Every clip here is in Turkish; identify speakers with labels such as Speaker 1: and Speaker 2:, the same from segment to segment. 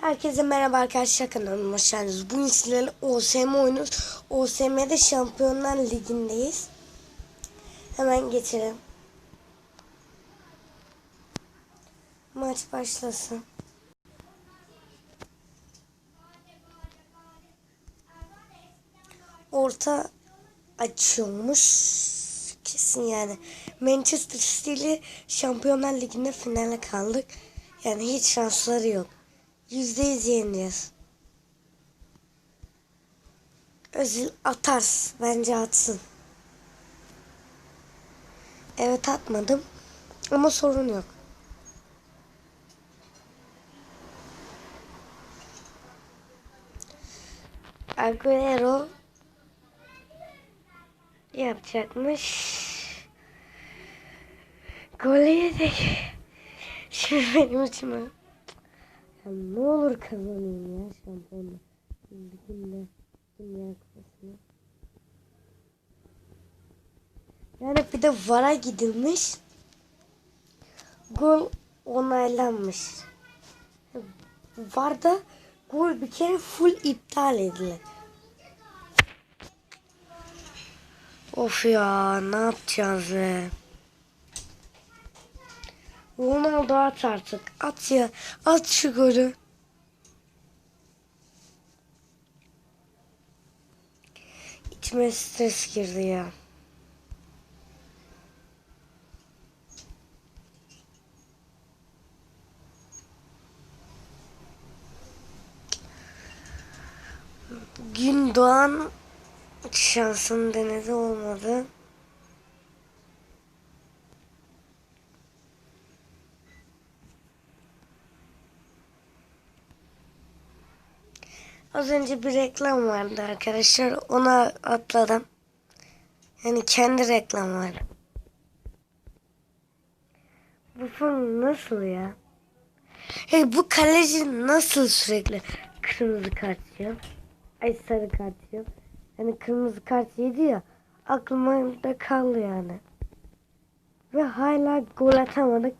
Speaker 1: Herkese merhaba arkadaşlar kanalıma hoş geldiniz. Bugün sizlerle OSM oynuyoruz. OSM'de Şampiyonlar Ligi'ndeyiz. Hemen geçelim. Maç başlasın. Orta açıyormuş. Kesin yani. Manchester City ile Şampiyonlar Ligi'nde finale kaldık. Yani hiç şansları yok. Yüzde yüz yeneceğiz. Özil atar. Bence atsın. Evet atmadım. Ama sorun yok. Agüero yapacakmış. Golü yedik. Şimdi benim içime. Ya ne olur kazanayım ya şampiyonluğu. Liginde dünya kupasını. Yani bir de VAR'a gidilmiş. Gol onaylanmış. VAR'da gol bir kere full iptal edilir. Of ya ne yapacağız be. Ronaldo at artık. At ya. At şu golü. İçime stres girdi ya. Gündoğan şansını denedi olmadı. Az önce bir reklam vardı arkadaşlar. Ona atladım. Yani kendi reklam vardı. Bu fon nasıl ya? Hey, bu kaleci nasıl sürekli kırmızı kart yiyor? Ay sarı kart yiyor. Yani kırmızı kart yedi ya. Aklıma da kaldı yani. Ve hala gol atamadık.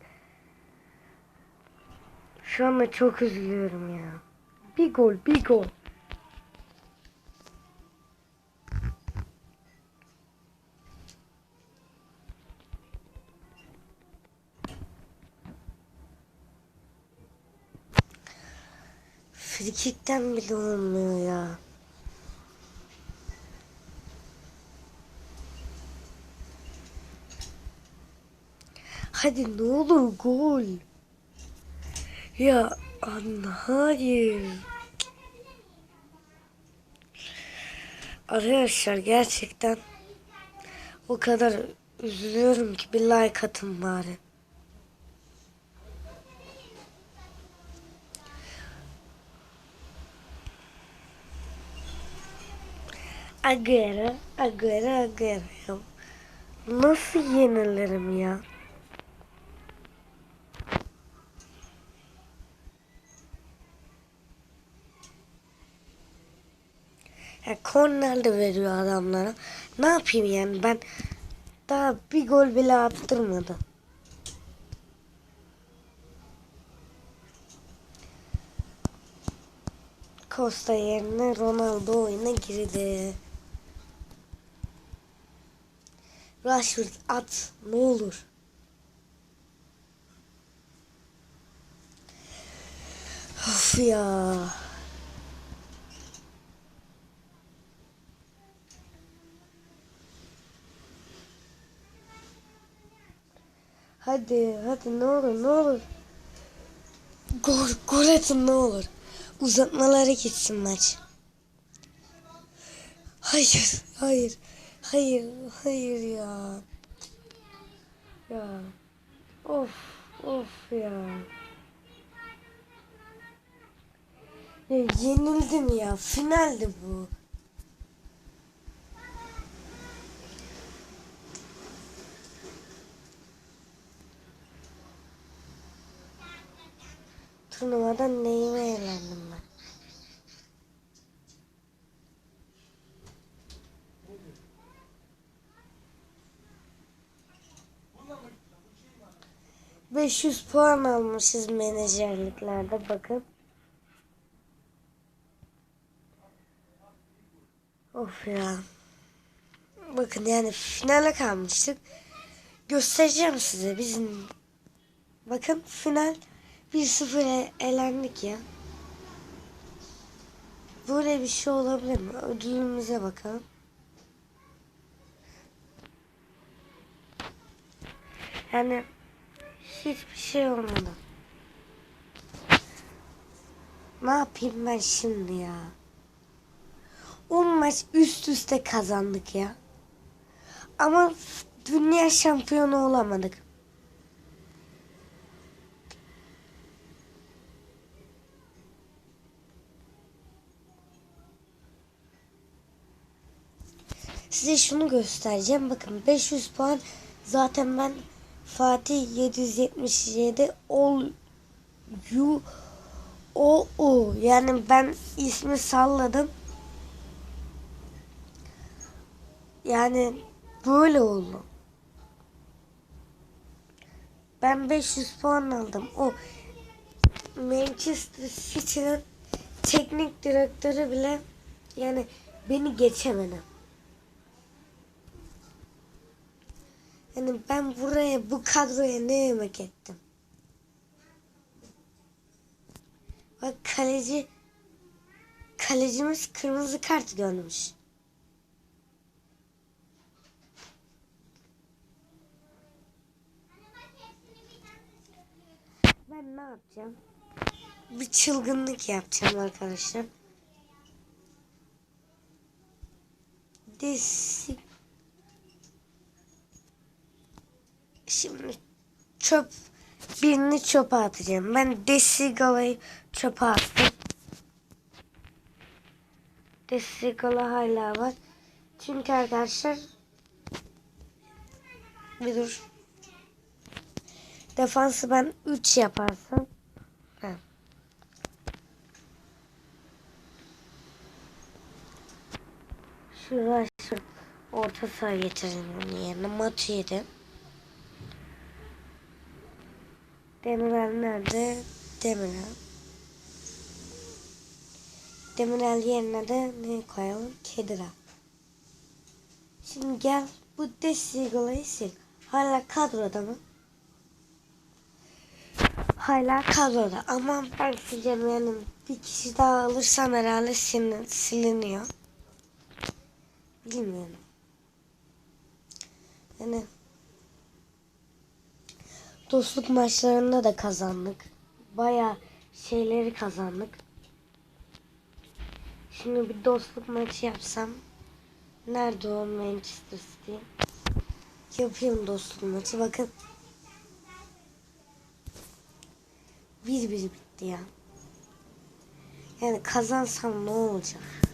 Speaker 1: Şu anda çok üzülüyorum ya. Bir gol, bir gol. Frikikten bile olmuyor ya. Hadi ne olur gol. Ya anne hayır. Arkadaşlar gerçekten o kadar üzülüyorum ki bir like atın bari. Agüero, Agüero, Agüero. Nasıl yenilirim ya? Ya korner de veriyor adamlara. Ne yapayım yani ben daha bir gol bile attırmadı. Costa yerine Ronaldo oyuna girdi. Rashford at ne olur. Of ya. Hadi hadi ne olur ne olur. Gol, gol atın ne olur. Uzatmalara gitsin maç. Hayır, hayır, hayır, hayır ya. Ya. Of, of ya. Ya yenildim ya. Finaldi bu. Turnuvadan neyime eğlendim ben. 500 puan almışız menajerliklerde bakın. Of ya. Bakın yani finale kalmıştık. Göstereceğim size bizim. Bakın final 1-0 elendik ya. Böyle bir şey olabilir mi? Ödülümüze bakalım. Yani hiçbir şey olmadı. Ne yapayım ben şimdi ya? 10 maç üst üste kazandık ya. Ama dünya şampiyonu olamadık. Size şunu göstereceğim. Bakın 500 puan zaten ben Fatih 777 ol you o o yani ben ismi salladım. Yani böyle oldu. Ben 500 puan aldım. O Manchester City'nin teknik direktörü bile yani beni geçemedi. Yani ben buraya bu kadroya ne yemek ettim? Bak kaleci kalecimiz kırmızı kart görmüş. Ben ne yapacağım? Bir çılgınlık yapacağım arkadaşlar. Desi Şimdi çöp birini çöpe atacağım. Ben Desigala'yı çöpe attım. Desigala hala var. Çünkü arkadaşlar bir dur. Defansı ben 3 yaparsam ha. Şuraya şu orta saha getirelim onun yerine. Mat yedi. Demirel nerede? Demirel. Demirel yerine de ne koyalım? Kedira. Şimdi gel bu Desigala'yı sil. Hala kadroda mı? Hala kadroda ama ben sileceğim yani bir kişi daha alırsam herhalde silin, siliniyor. Bilmiyorum. Yani dostluk maçlarında da kazandık. Baya şeyleri kazandık. Şimdi bir dostluk maçı yapsam nerede o Manchester City? Yapayım dostluk maçı bakın. Bir bir bitti ya. Yani kazansam ne olacak?